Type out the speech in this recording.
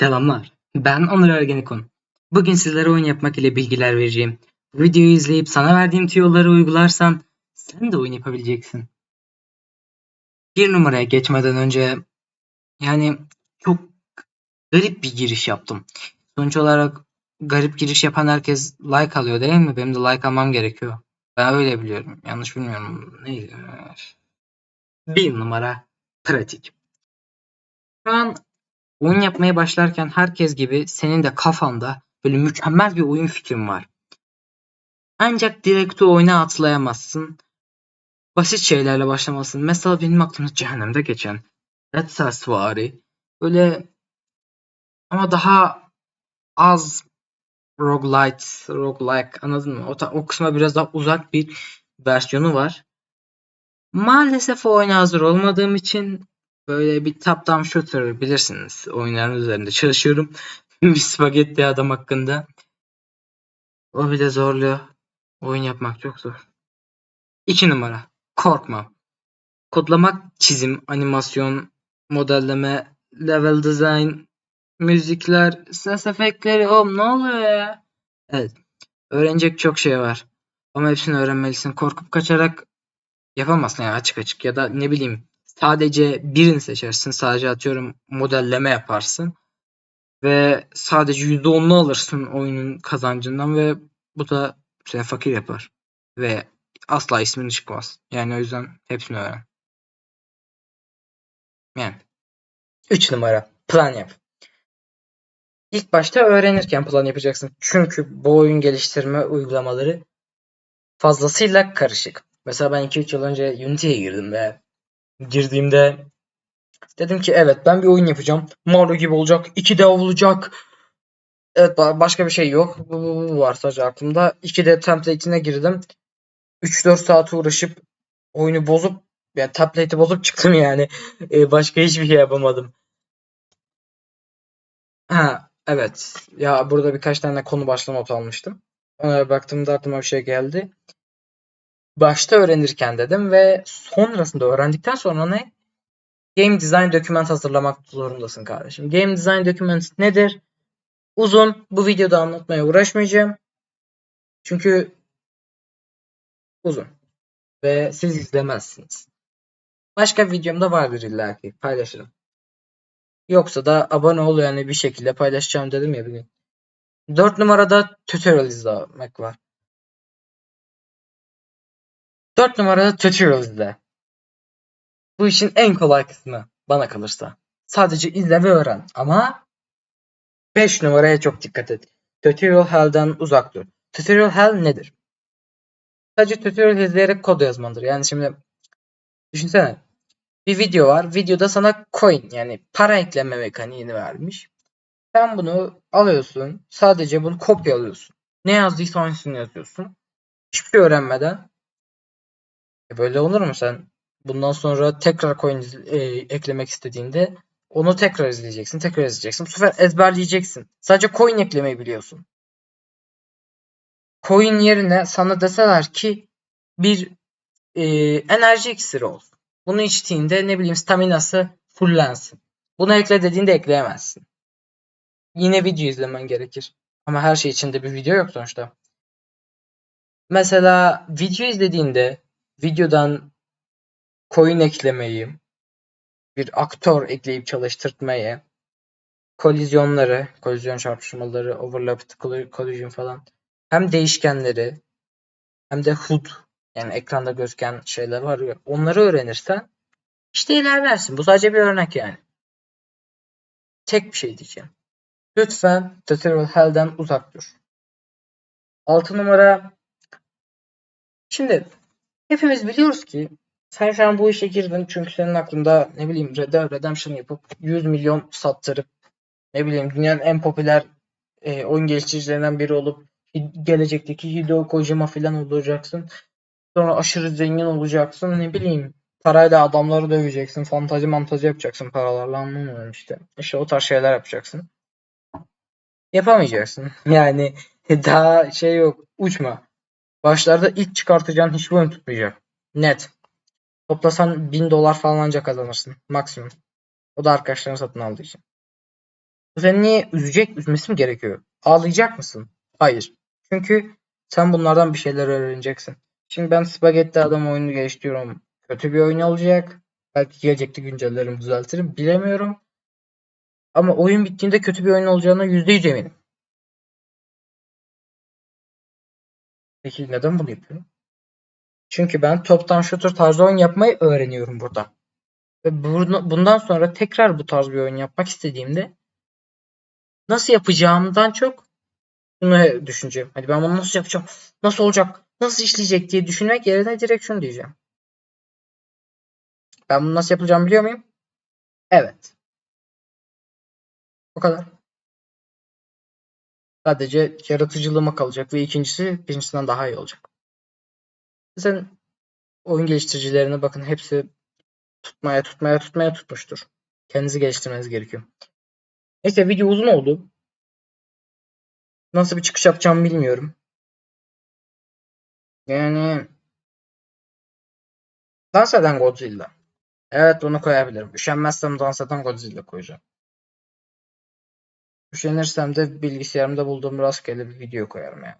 Selamlar. Ben Onur Ergenekon. Bugün sizlere oyun yapmak ile bilgiler vereceğim. Bu videoyu izleyip sana verdiğim tüyoları uygularsan sen de oyun yapabileceksin. Bir numaraya geçmeden önce yani çok garip bir giriş yaptım. Sonuç olarak garip giriş yapan herkes like alıyor değil mi? Benim de like almam gerekiyor. Ben öyle biliyorum. Yanlış bilmiyorum. Neydi? Bir numara pratik. Şu an oyun yapmaya başlarken herkes gibi senin de kafanda böyle mükemmel bir oyun fikrin var. Ancak direkt o oyuna atlayamazsın. Basit şeylerle başlamalısın. Mesela benim aklımda cehennemde geçen Dead Cells vari böyle ama daha az roguelite, roguelike anladın mı? O, ta- o kısma biraz daha uzak bir versiyonu var. Maalesef o oyuna hazır olmadığım için böyle bir top-down shooter bilirsiniz. Oyunların üzerinde çalışıyorum. bir spagetti adam hakkında. O bile zorluyor. Oyun yapmak çok zor. 2 numara. Korkma. Kodlamak, çizim, animasyon, modelleme, level design, müzikler, ses efektleri. Oğlum ne oluyor ya? Evet. Öğrenecek çok şey var. Ama hepsini öğrenmelisin. Korkup kaçarak yapamazsın yani açık açık ya da ne bileyim sadece birini seçersin. Sadece atıyorum modelleme yaparsın. Ve sadece %10'unu alırsın oyunun kazancından ve bu da seni fakir yapar. Ve asla ismin çıkmaz. Yani o yüzden hepsini öğren. Yani. 3 numara. Plan yap. İlk başta öğrenirken plan yapacaksın. Çünkü bu oyun geliştirme uygulamaları fazlasıyla karışık. Mesela ben 2-3 yıl önce Unity'ye girdim ve girdiğimde dedim ki evet ben bir oyun yapacağım. Mario gibi olacak. 2D olacak. Evet ba- başka bir şey yok. Bu, bu, bu var sadece aklımda. 2D template'ine girdim. 3-4 saat uğraşıp oyunu bozup yani template'i bozup çıktım yani. Ee, başka hiçbir şey yapamadım. Ha evet. Ya burada birkaç tane konu başlığı not almıştım. Ona baktığımda aklıma bir şey geldi. Başta öğrenirken dedim ve sonrasında öğrendikten sonra ne? Game Design Document hazırlamak zorundasın kardeşim. Game Design Document nedir? Uzun. Bu videoda anlatmaya uğraşmayacağım. Çünkü uzun. Ve siz izlemezsiniz. Başka videomda vardır illaki. Paylaşırım. Yoksa da abone ol yani bir şekilde paylaşacağım dedim ya bir gün. 4 numarada tutorial izlemek var. 4 numarada tutorial izle. Bu işin en kolay kısmı bana kalırsa. Sadece izle ve öğren. Ama 5 numaraya çok dikkat et. Tutorial hell'den uzak dur. Tutorial hell nedir? Sadece tutorial izleyerek kod yazmandır. Yani şimdi düşünsene. Bir video var. Videoda sana coin yani para ekleme mekaniğini vermiş. Sen bunu alıyorsun. Sadece bunu kopyalıyorsun. Ne yazdıysa aynısını yazıyorsun. Hiçbir şey öğrenmeden. E böyle olur mu sen? Bundan sonra tekrar coin e, eklemek istediğinde onu tekrar izleyeceksin, tekrar izleyeceksin. Bu sefer ezberleyeceksin. Sadece coin eklemeyi biliyorsun. Coin yerine sana deseler ki bir e, enerji iksiri olsun. Bunu içtiğinde ne bileyim staminası fullensin. Bunu ekle dediğinde ekleyemezsin. Yine video izlemen gerekir. Ama her şey içinde bir video yok sonuçta. Mesela video izlediğinde videodan coin eklemeyi, bir aktör ekleyip çalıştırtmayı, kolizyonları, kolizyon çarpışmaları, colli- collision falan hem değişkenleri hem de HUD yani ekranda gözüken şeyler var ya onları öğrenirsen işte ilerlersin. Bu sadece bir örnek yani. Tek bir şey diyeceğim. Lütfen tutorial hell'den uzak dur. 6 numara Şimdi hepimiz biliyoruz ki sen şu an bu işe girdin çünkü senin aklında ne bileyim Red Dead Redemption yapıp 100 milyon sattırıp ne bileyim dünyanın en popüler e, oyun geliştiricilerinden biri olup gelecekteki Hideo Kojima falan olacaksın. Sonra aşırı zengin olacaksın ne bileyim parayla adamları döveceksin fantazi mantazi yapacaksın paralarla anlamıyorum işte. İşte o tarz şeyler yapacaksın. Yapamayacaksın. Yani daha şey yok uçma. Başlarda ilk çıkartacağın hiçbir oyun tutmayacak. Net. Toplasan 1000 dolar falan anca kazanırsın. Maksimum. O da arkadaşların satın aldığı için. Bu seni niye üzecek, üzmesi mi gerekiyor? Ağlayacak mısın? Hayır. Çünkü sen bunlardan bir şeyler öğreneceksin. Şimdi ben Spagetti Adam oyunu geliştiriyorum. Kötü bir oyun olacak. Belki gelecekte güncellerim düzeltirim. Bilemiyorum. Ama oyun bittiğinde kötü bir oyun olacağına %100 eminim. Peki neden bunu yapıyorum? Çünkü ben toptan shooter tarzı oyun yapmayı öğreniyorum burada. Ve bundan sonra tekrar bu tarz bir oyun yapmak istediğimde nasıl yapacağımdan çok bunu düşüneceğim. Hadi ben bunu nasıl yapacağım? Nasıl olacak? Nasıl işleyecek diye düşünmek yerine direkt şunu diyeceğim. Ben bunu nasıl yapacağımı biliyor muyum? Evet. O kadar. Sadece yaratıcılığıma kalacak ve ikincisi birincisinden daha iyi olacak. Sen oyun geliştiricilerine bakın hepsi tutmaya tutmaya tutmaya tutmuştur. Kendinizi geliştirmeniz gerekiyor. Neyse video uzun oldu. Nasıl bir çıkış yapacağımı bilmiyorum. Yani dans eden Godzilla. Evet bunu koyabilirim. Üşenmezsem dans eden Godzilla koyacağım. Üşenirsem de bilgisayarımda bulduğum rastgele bir video koyarım yani.